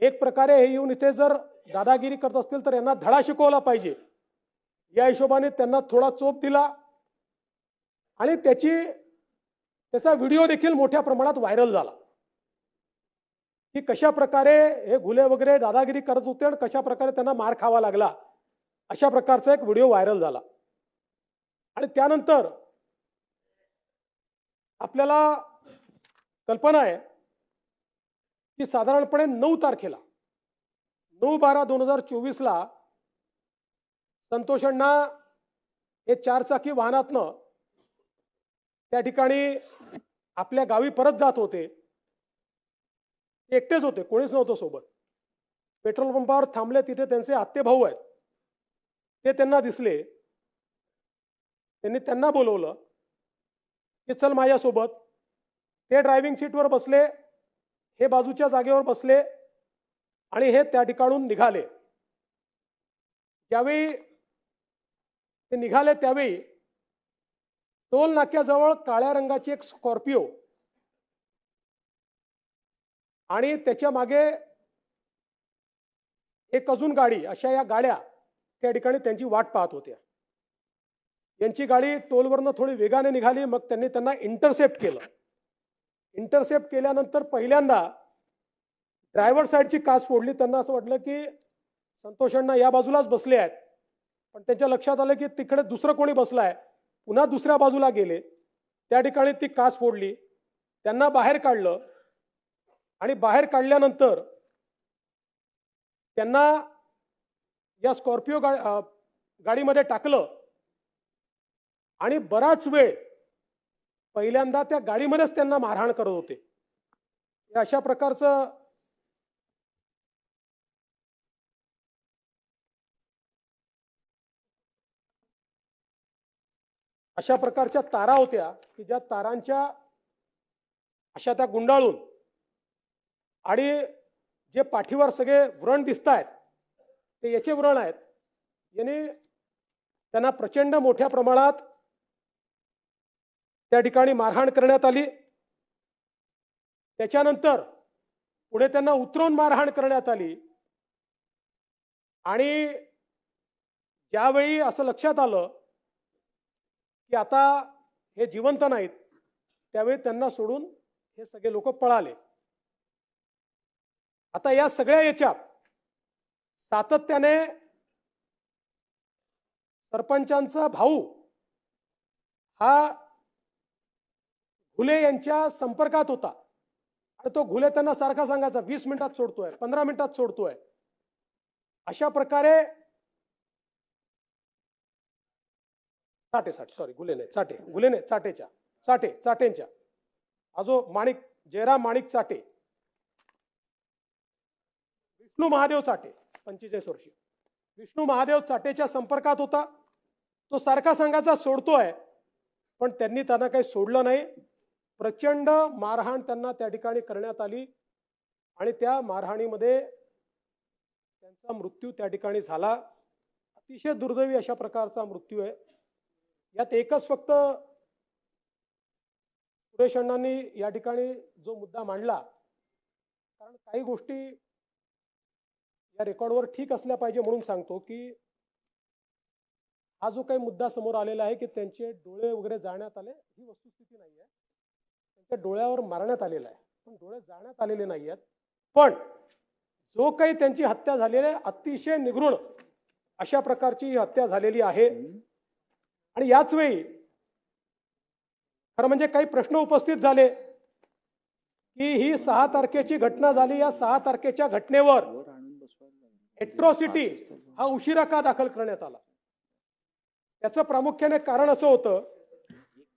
एक प्रकारे हे येऊन इथे जर दादागिरी करत असतील तर यांना धडा शिकवला पाहिजे. या हिशोबाने त्यांना थोडा चोप दिला. आणि त्याची त्याचा व्हिडिओ देखील मोठ्या प्रमाणात व्हायरल झाला. की कशा प्रकारे हे घुले वगैरे दादागिरी करत होते आणि कशा प्रकारे त्यांना मार खावा लागला अशा प्रकारचा एक व्हिडिओ व्हायरल झाला. आणि त्यानंतर आपल्याला कल्पना आहे की साधारणपणे नऊ तारखेला नऊ बारा दोन हजार चोवीसला संतोषण्णा हे चारचाकी वाहनातनं त्या ठिकाणी आपल्या गावी परत जात होते. ते एकटेच होते कोणीच नव्हतं सोबत. पेट्रोल पंपावर थांबले तिथे त्यांचे आत्ते भाऊ आहेत. ते त्यांना दिसले. त्यांनी त्यांना बोलवलं की चल माझ्यासोबत. ते ड्रायव्हिंग सीटवर बसले. हे बाजूच्या जागेवर बसले आणि हे त्या ठिकाणून निघाले. त्यावेळी ते निघाले त्यावेळी टोल नाक्याजवळ काळ्या रंगाची एक स्कॉर्पिओ आणि त्याच्यामागे एक अजून गाडी अशा या गाड्या त्या ठिकाणी त्यांची वाट पाहत होत्या. यांची गाडी टोलवरनं थोडी वेगाने निघाली मग त्यांनी त्यांना इंटरसेप्ट केलं. इंटरसेप्ट केल्यानंतर पहिल्यांदा ड्रायव्हर साईडची काच फोडली. त्यांना असं वाटलं की संतोषांना या बाजूलाच बसले आहेत. पण त्यांच्या लक्षात आलं की तिकडे दुसरं कोणी बसलं आहे पुन्हा दुसऱ्या बाजूला गेले. त्या ठिकाणी ती काच फोडली. त्यांना बाहेर काढलं. आणि बाहेर काढल्यानंतर त्यांना या स्कॉर्पिओ गा गाडीमध्ये टाकलं. आणि बराच वेळ पहिल्यांदा त्या गाडीमध्येच त्यांना मारहाण करत होते. हे अशा प्रकारचं अशा प्रकारच्या तारा होत्या की ज्या तारांच्या अशा त्या गुंडाळून आणि जे पाठीवर सगळे व्रण दिसत आहेत ते याचे व्रण आहेत. याने त्यांना प्रचंड मोठ्या प्रमाणात त्या ठिकाणी मारहाण करण्यात आली. त्याच्यानंतर पुढे त्यांना उतरवून मारहाण करण्यात आली. आणि ज्यावेळी असं लक्षात आलं की आता हे जिवंत नाहीत त्यावेळी त्यांना सोडून हे सगळे लोक पळाले. आता या सगळ्या याच्यात सातत्याने सरपंचांचा भाऊ हा घुले यांच्या संपर्कात होता. आणि तो घुले त्यांना सारखा सांगायचा वीस मिनिटात सोडतोय पंधरा मिनिटात सोडतोय. अशा प्रकारे चाटे साठे सॉरी गुले नाही चाटे गुले नाही चाटेच्या चाटे चाटेंच्या. आजो माणिक जयराम माणिक चाटे. विष्णू महादेव चाटे पंचेचाळीस वर्षी विष्णू महादेव चाटेच्या संपर्कात होता. तो सारखा सांगायचा सोडतोय. पण त्यांनी त्यांना काही सोडलं नाही. प्रचंड मारहाण त्यांना त्या ठिकाणी करण्यात आली. आणि त्या मारहाणीमध्ये त्यांचा मृत्यू त्या ठिकाणी झाला. अतिशय दुर्दैवी अशा प्रकारचा मृत्यू आहे. यात एकच फक्त सुरेश अण्णांनी या ठिकाणी जो मुद्दा मांडला कारण काही गोष्टी या रेकॉर्डवर ठीक असल्या पाहिजे म्हणून सांगतो की हा जो काही मुद्दा समोर आलेला आहे की त्यांचे डोळे वगैरे जाळण्यात आले ही वस्तुस्थिती नाही आहे त्यांच्या डोळ्यावर मारण्यात आलेला आहे. पण डोळे जाण्यात आलेले नाही आहेत पण जो काही त्यांची हत्या झालेली आहे अतिशय निगृण अशा प्रकारची ही हत्या झालेली आहे. आणि याच वेळी खरं म्हणजे काही प्रश्न उपस्थित झाले की ही सहा तारखेची घटना झाली. या सहा तारखेच्या घटनेवर एट्रॉसिटी हा उशिरा का दाखल करण्यात आला? त्याचं प्रामुख्याने कारण असं होतं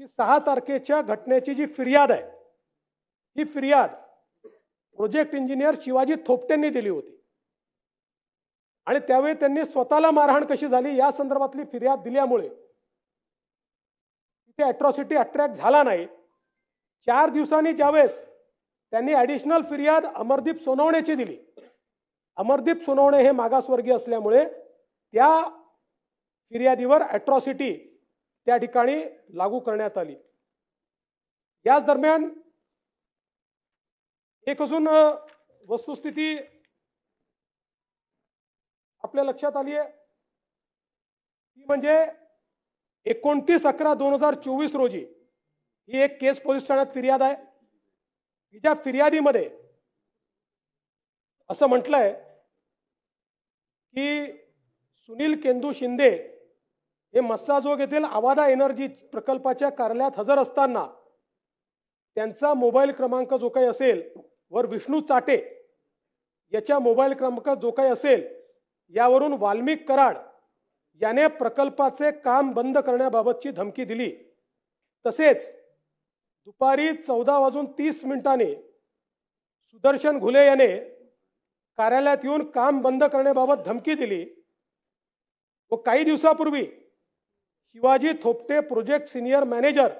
की सहा तारखेच्या घटनेची जी फिर्याद आहे ही फिर्याद प्रोजेक्ट इंजिनियर शिवाजी थोपटेंनी दिली होती. आणि त्यावेळी त्यांनी स्वतःला मारहाण कशी झाली या संदर्भातली फिर्याद दिल्यामुळे तिथे अट्रॉसिटी अट्रॅक्ट झाला नाही. चार दिवसांनी ज्यावेळेस त्यांनी ॲडिशनल फिर्याद अमरदीप सोनवणेची दिली. अमरदीप सोनवणे हे मागासवर्गीय असल्यामुळे त्या फिर्यादीवर अट्रॉसिटी त्या ठिकाणी लागू करण्यात आली. याच दरम्यान एक अजून वस्तुस्थिती आपल्या लक्षात आली आहे. ती म्हणजे एकोणतीस अकरा दोन हजार चोवीस रोजी ही एक केस पोलीस ठाण्यात फिर्याद आहे. तिच्या फिर्यादीमध्ये असं म्हटलंय की सुनील केंदू शिंदे हे मस्साजोग येथील आवादा एनर्जी प्रकल्पाच्या कार्यालयात हजर असताना त्यांचा मोबाईल क्रमांक जो काही असेल वर विष्णू चाटे याच्या मोबाईल क्रमांक जो काही असेल यावरून वाल्मिक कराड याने प्रकल्पाचे काम बंद करण्याबाबतची धमकी दिली. तसेच दुपारी चौदा वाजून तीस मिनिटांनी सुदर्शन घुले याने कार्यालयात येऊन काम बंद करण्याबाबत धमकी दिली व काही दिवसापूर्वी Shivaji Thopte project senior manager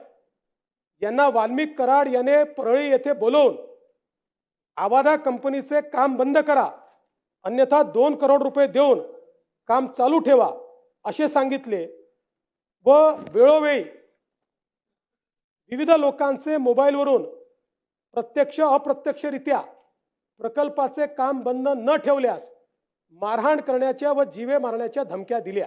यांना वाल्मिक कराड याने परळी येथे बोलवून आवादा कंपनीचे काम बंद करा अन्यथा दोन करोड रुपये देऊन काम चालू ठेवा असे सांगितले व वेळोवेळी विविध लोकांचे मोबाईलवरून प्रत्यक्ष अप्रत्यक्षरित्या प्रकल्पाचे काम बंद न ठेवल्यास मारहाण करण्याच्या व जीवे मारण्याच्या धमक्या दिल्या.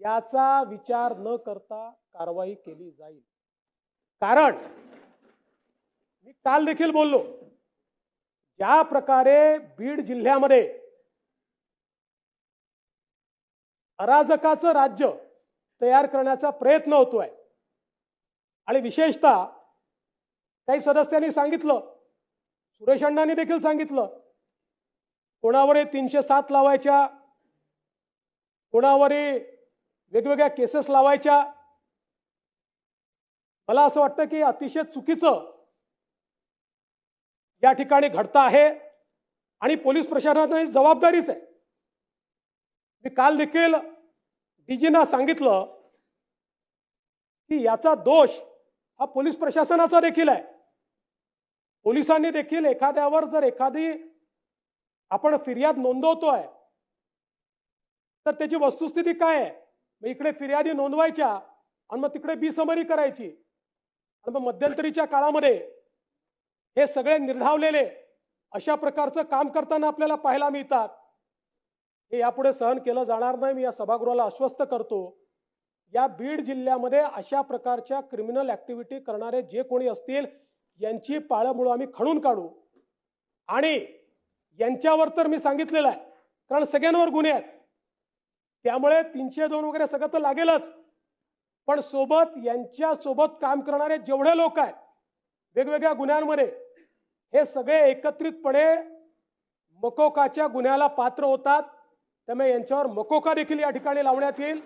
याचा विचार न करता कारवाई केली जाईल. कारण मी काल देखील बोललो ज्या प्रकारे बीड जिल्ह्यामध्ये अराजकाचं राज्य तयार करण्याचा प्रयत्न होतोय आणि विशेषतः काही सदस्यांनी सांगितलं सुरेश अण्णांनी देखील सांगितलं कोणावर तीनशे सात लावायच्या कोणावर वेगवेगळ्या केसेस लावायच्या. मला असं वाटतं की अतिशय चुकीचं या ठिकाणी घडतं आहे आणि पोलीस प्रशासनाची जबाबदारीच आहे. मी काल देखील डीजीना सांगितलं की याचा दोष हा पोलीस प्रशासनाचा देखील आहे. पोलिसांनी देखील एखाद्यावर जर एखादी आपण फिर्याद नोंदवतोय तर त्याची वस्तुस्थिती काय आहे? मग इकडे फिर्यादी नोंदवायच्या आणि मग तिकडे बिसमरी करायची. आणि मग मध्यंतरीच्या काळामध्ये हे सगळे निर्धावलेले अशा प्रकारचं काम करताना आपल्याला पाहायला मिळतात. हे यापुढे सहन केलं जाणार नाही. मी या सभागृहाला आश्वस्त करतो. या बीड जिल्ह्यामध्ये अशा प्रकारच्या क्रिमिनल ऍक्टिव्हिटी करणारे जे कोणी असतील यांची पाळंमुळं आम्ही खणून काढू. आणि यांच्यावर तर मी सांगितलेलं आहे. कारण सगळ्यांवर गुन्हे आहेत. त्यामुळे तीनशे दोन वगैरे सगळं तर लागेलच. पण सोबत यांच्या सोबत काम करणारे जेवढे लोक आहेत वेगवेगळ्या गुन्ह्यांमध्ये हे सगळे एकत्रितपणे मकोकाच्या गुन्ह्याला पात्र होतात. त्यामुळे यांच्यावर मकोका देखील या ठिकाणी लावण्यात येईल.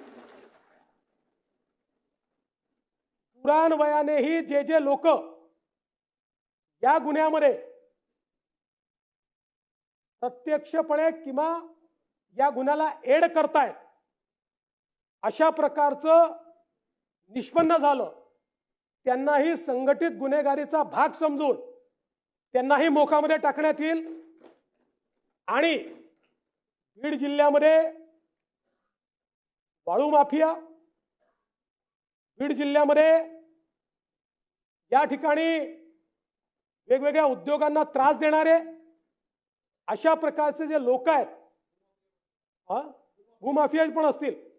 पुराण वयानेही जे जे लोक या गुन्ह्यामध्ये प्रत्यक्षपणे किंवा या गुन्ह्याला एड करतायत अशा प्रकारचं निष्पन्न झालं. त्यांनाही संघटित गुन्हेगारीचा भाग समजून त्यांनाही मोकामध्ये टाकण्यात येईल. आणि बीड जिल्ह्यामध्ये वाळू माफिया बीड जिल्ह्यामध्ये या ठिकाणी वेगवेगळ्या उद्योगांना त्रास देणारे अशा प्रकारचे जे लोक आहेत हा भूमाफिया पण असतील.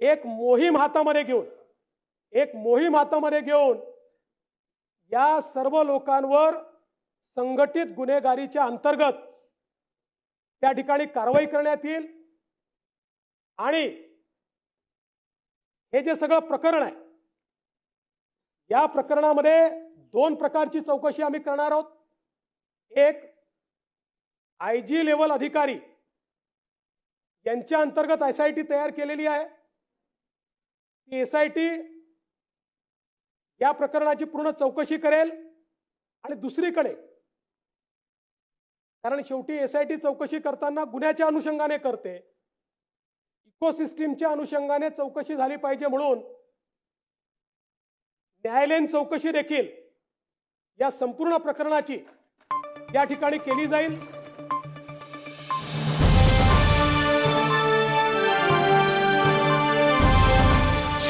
एक मोहीम हातामध्ये घेऊन एक मोहीम हातामध्ये घेऊन या सर्व लोकांवर संघटित गुन्हेगारीच्या अंतर्गत त्या ठिकाणी कारवाई करण्यात येईल. आणि हे जे सगळं प्रकरण आहे या प्रकरणामध्ये दोन प्रकारची चौकशी आम्ही करणार आहोत. एक आय जी लेवल अधिकारी यांच्या अंतर्गत एस आय टी तयार केलेली आहे. ती एस आय टी या प्रकरणाची पूर्ण चौकशी करेल आणि दुसरीकडे कारण शेवटी एस आय टी चौकशी करताना गुन्ह्याच्या अनुषंगाने करते. इकोसिस्टीमच्या अनुषंगाने चौकशी झाली पाहिजे म्हणून न्यायालयीन चौकशी देखील या संपूर्ण प्रकरणाची या ठिकाणी केली जाईल.